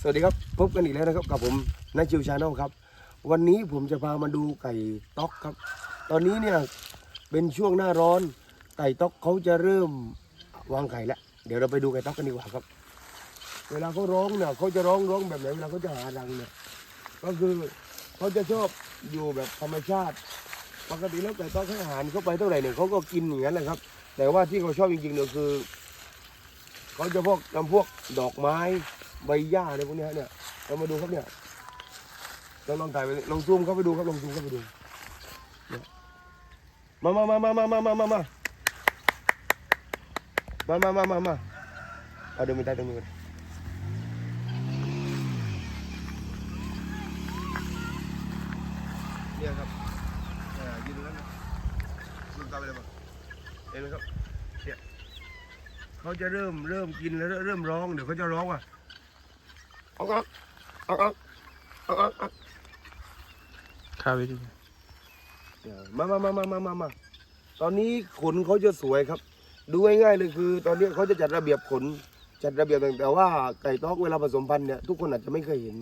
สวัสดีครับพบกันอีกแล้วนะครับกับผมนายชิวชาแนลครับ วันนี้ผมจะพามาดูไก่ต๊อกครับ ตอนนี้เนี่ยเป็นช่วงหน้าร้อน ไก่ต๊อกเขาจะเริ่มวางไข่แล้วเดี๋ยวเราไปดูไก่ต๊อกกันดีกว่าครับ เวลาเขาร้องเนี่ยเขาจะร้องร้องแบบไหนเวลาเขาจะหารังเนี่ยก็คือเขาจะชอบอยู่แบบธรรมชาติ ปกติแล้วไก่ต๊อกให้อาหารเข้าไปเท่าไหร่เนี่ยเขาก็กินอย่างนั้นแหละครับ แต่ว่าที่เขาชอบจริงๆเนี่ยคือเขาจะพวกนำพวกดอกไม้ ใบหญ้าอะไรพวกเนี้ยเนี่ยเรามาดูครับเนี่ยลองลองถ่ายไปลองซูมเข้าไปดูครับลองซูมเข้าไปดูมามามามามามามามามามามามามามาเอาเดินไปใต้ตรงนี้นเนี่ยครับอ่ายืนตรงนั้นนะซูมตามไปเลยป่ะเห็นไหมครับเขาจะเริ่มเริ่มกินแล้วเริ่มร้องเดี๋ยวเขาจะร้องว่าออ ข้าวไปดิเดี๋ยวมามามามามามามาตอนนี้ขนเขาจะสวยครับ ดูง่ายๆเลยคือ ตอนนี้เขาจะจัดระเบียบขน จัดระเบียบต่างแต่ว่าไก่ต๊อกเวลาผสมพันธุ์เนี่ยทุกคนอาจจะไม่เคยเห็น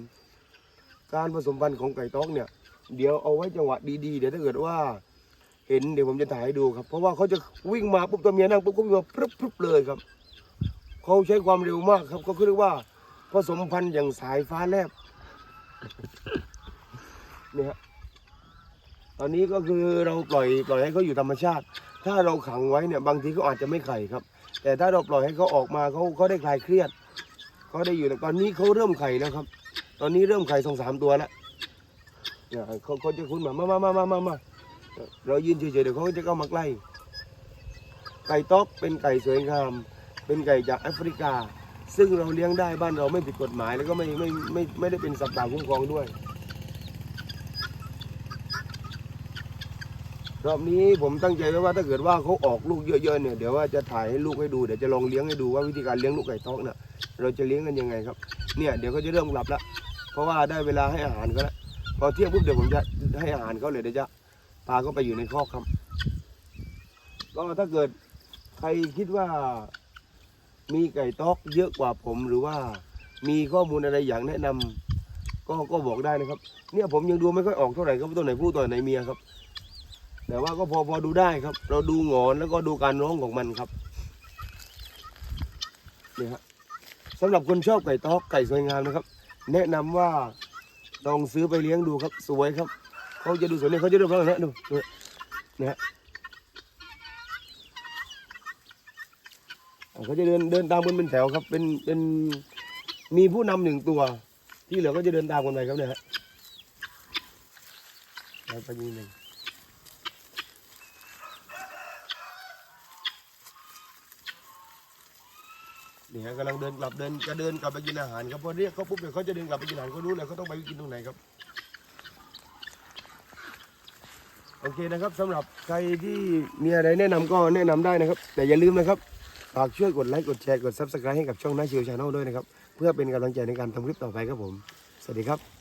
การผสมพันธุ์ของไก่ต๊อกเนี่ย เดี๋ยวเอาไว้จังหวะดีๆเดี๋ยวถ้าเกิดว่า เห็นเดี๋ยวผมจะถ่ายให้ดูครับ เพราะว่าเขาจะวิ่งมาปุ๊บตัวเมียนั่งปุ๊บก็วิ่งมาพรึบพรึบเลยครับเขาใช้ความเร็วมากครับก็คือเรียกว่า ผสมพันธุ์อย่างสายฟ้าแลบเนี่ยฮะตอนนี้ก็คือเราปล่อยปล่อยให้เขาอยู่ธรรมชาติ ถ้าเราขังไว้เนี่ยบางทีเขาอาจจะไม่ไข่ครับ แต่ถ้าเราปล่อยให้เขาออกมาเขาเขาได้คลายเครียดเขาได้อยู่ตอนนี้เขาเริ่มไข่แล้วครับ ตอนนี้เริ่มไข่สองสามตัวแล้วเนี่ยเขาเขาจะคุ้นมามามามามามามาเรายืนเฉยๆเดี๋ยวเขาจะเข้ามาใกล้ไก่ต๊อกเป็นไก่สวยงาม เป็นไก่จากแอฟริกา ซึ่งเราเลี้ยงได้บ้านเราไม่ผิดกฎหมายแล้วก็ไม่ไม่ไม่ไม่ได้เป็นสัตว์ป่าคุ้มครองด้วย รอบนี้ผมตั้งใจไว้ว่าถ้าเกิดว่าเขาออกลูกเยอะๆเนี่ยเดี๋ยวว่าจะถ่ายให้ลูกให้ดูเดี๋ยวจะลองเลี้ยงให้ดูว่าวิธีการเลี้ยงลูกไก่ต๊อกเนี่ยเราจะเลี้ยงกันยังไงครับเนี่ยเดี๋ยวเขาจะเริ่มหลับล้วเพราะว่าได้เวลาให้อาหารเขาแล้วพอเที่ยงปุ๊บเดี๋ยวผมจะให้อาหารเขาเลยเดี๋ยวจะพาเขาไปอยู่ในคอกครับก็ถ้าเกิดใครคิดว่า มีไก่ต๊อกเยอะกว่าผมหรือว่า มีข้อมูลอะไรอย่ากแนะนำก็ก็บอกได้นะครับ เนี่ยผมยังดูไม่ค่อยออกเท่าไหร่ครับตัวไหนผู้ตัวไหนเมียครับ แต่ว่าก็พอพอดูได้ครับ เราดูหงอนแล้วก็ดูการร้องของมันครับเนี่ยฮะสำหรับคนชอบไก่ต๊อกไก่สวยงามนะครับ แนะนำว่าลองซื้อไปเลี้ยงดูครับ สวยครับเขาจะดูสวยเนี่ยเขาจะเริ่มร้องแล้วดูดูเนี่ยฮะอ่า เขาจะเดินเดินตามกันเป็นแถวครับ เป็นเป็นมีผู้นำหนึ่งตัว ที่เหลือก็จะเดินตามกันไปครับเนี่ยฮะไปยิงหนึ่งนี่ฮะกำลังเดินกลับเดินจะเดินกลับไปกินอาหารครับพอเรียกเขาปุ๊บเดี๋ยวเขาจะเดินกลับไปกินอาหารเขารู้แล้วเขาต้องไปกินตรงไหนครับ โอเคนะครับสำหรับใครที่มีอะไรแนะนำก็แนะนำได้นะครับ แต่อย่าลืมนะครับ ฝากช่วยกดไลค์กดแชร์กดซับสไครต์ให้กับช่องน้าชิวชาแนลด้วยนะครับ เพื่อเป็นกำลังใจในการทำคลิปต่อไปครับผม สวัสดีครับ